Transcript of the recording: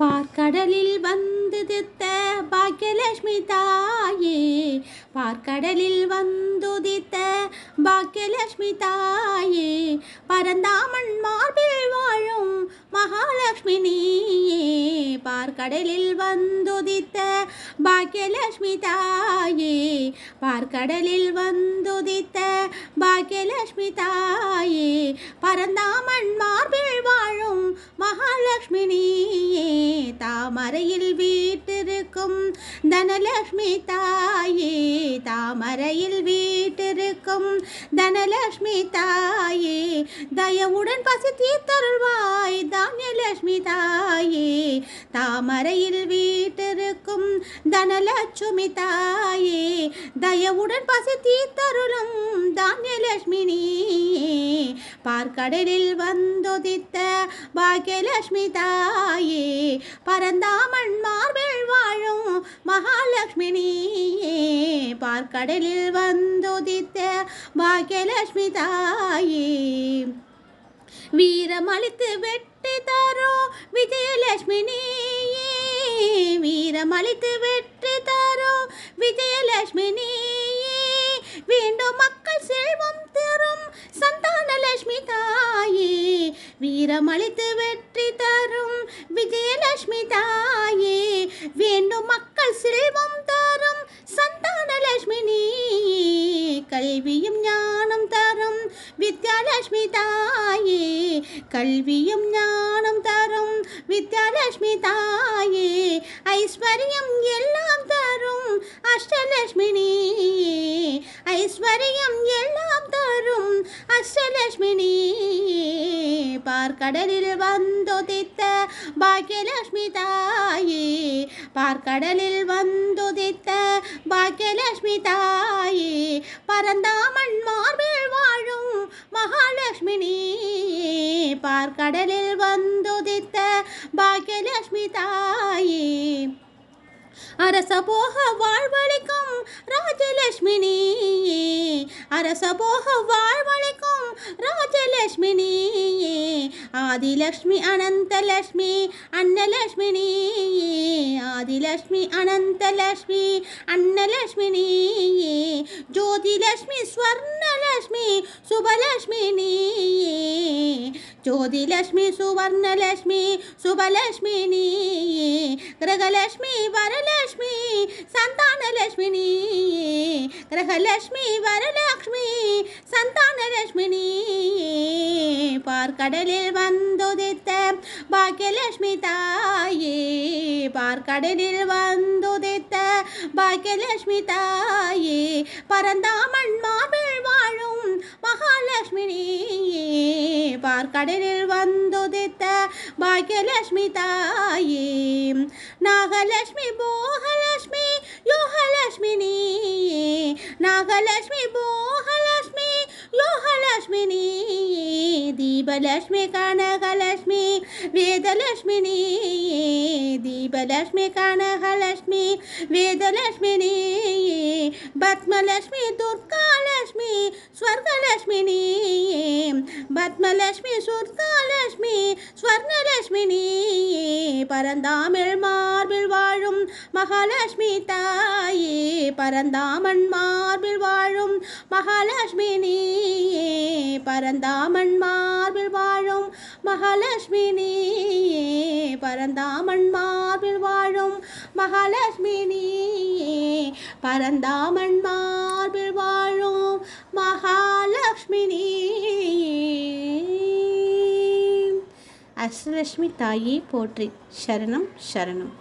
பார்க்கடலில் வந்து தித்த பாக்கியலட்சுமி தாயே. பார்க்கடலில் வந்துதித்த பாக்கியலட்சுமி தாயே. பரந்தாமன் மார்பில் வாழும் மகாலட்சுமி நீயே. பார்க்கடலில் வந்துதித்த பாக்கியலட்சுமி தாயே. பார்க்கடலில் வந்துதித்த பாக்கியலட்சுமி தாயே. பரந்தாமன் மார்பில் வாழும் மகாலட்சுமி நீயே தாமரையில் வீட்டிருக்கும் தனலட்சுமி தாயே தாமரையில் வீட்டிருக்கும் தனலட்சுமி தாயே தயவுடன் பசி தீர்த்தருள்வாய் தானியலட்சுமி தாயே தாமரையில் வீட்டிருக்கும் தனலட்சுமி தாயே தயவுடன் பசி தீர்த்தருளும் தானியலட்சுமி நீயே பார்க்கடலில் வந்தொதித்த பாக்கியலட்சுமி தாயே பரந்தாமன் மார்பில் வாழும் மகாலட்சுமி நீயே பார்க்கடலில் வந்தொதித்த பாக்கியலட்சுமி தாயே வீரமளித்து வெட்டி தரோ விஜயலட்சுமி நீயே வீரம் அளித்து வெற்றி தரோ. விஜயலட்சுமி நீயே வேண்டும் மக்கள் செல்வம் தரும். சந்தானலட்சுமி தாயே வீரம் அளித்து வெற்றி தரும். விஜயலட்சுமி தாயே வேண்டும் மக்கள் செல்வம் தரும். சந்தானலட்சுமி நீயே கல்வியும் ஞானம் தரும். வித்யாலட்சுமி தாயே கல்வியும் ஞானம் தரும். வித்யாலட்சுமி தாயே ஐஸ்வர்யம் எல்லாம் தரும் அஷ்டலட்சுமி நீயே ஐஸ்வர்யம் எல்லாம் தரும் அஷ்டலட்சுமி நீயே பார்க்கடலில் வந்தொதித்த பாக்கியலட்சுமி தாயே பார்க்கடலில் வந்தொதித்த பாக்கியலட்சுமி தாயே பரந்தாமன் மார்பில் வாழும் தாயே அரச போக வாழ்வழிக்கும் ராஜலட்சுமி நீயே அரச போக வாழ்வழிக்கும் ராஜலட்சுமி நீயே ஆதிலட்சுமி அனந்தலட்சுமி அன்னலட்சுமி நீயே ஆதிலட்சுமி அனந்தலட்சுமி அன்னலட்சுமி நீயே ஜோதிலட்சுமி ஸ்வர்ணலட்சுமி சுபலட்சுமி நீயே ஜோதிலட்சுமி சுவர்ணலட்சுமி சுபலட்சுமி நீயே கிரகலட்சுமி வரலட்சுமி சந்தானலட்சுமி நீயே கிரகலட்சுமி வரலட்சுமி சந்தானலட்சுமி நீயே பார்க்கடலில் வந்துதித்த பாக்கியலட்சுமி தாயே பார்க்கடலில் வந்துதித்த பாக்கியலட்சுமி தாயே பரந்தாமன் மார்பில் வாழும் மகாலட்சுமி நீயே பார்க்கடலில் வந்துதித்த பாக்கியலட்சுமி தாயே. நாகலட்சுமி போகலட்சுமி யோகலட்சுமி நீயே நாகலட்சுமி போகலட்சுமி யோகலட்சுமி நீயே தீபலட்சுமி கனகலட்சுமி வேதலட்சுமி நீயே தீபலட்சுமி கனகலட்சுமி வேதலட்சுமி நீயே பத்மலட்சுமி துர்காலட்சுமி ஸ்வர்கலட்சுமி நீயே சுர்காலட்சுமி ஸ்வர்ணலட்சுமி நீயே பரந்தாமிழ் மார்பில் வாழும் மகாலட்சுமி தாயே. பரந்தாமன் மார்பில் வாழும் மகாலட்சுமி நீயே பரந்தாமன் மார்பில் வாழும் மகாலட்சுமி நீயே பரந்தாமன் மார்பில் வாழும் மகாலட்சுமி நீயே பரந்தாமன் மார் மகாலட்சுமி அஷ்டலட்சுமி தாயே போற்றி சரணம் சரணம்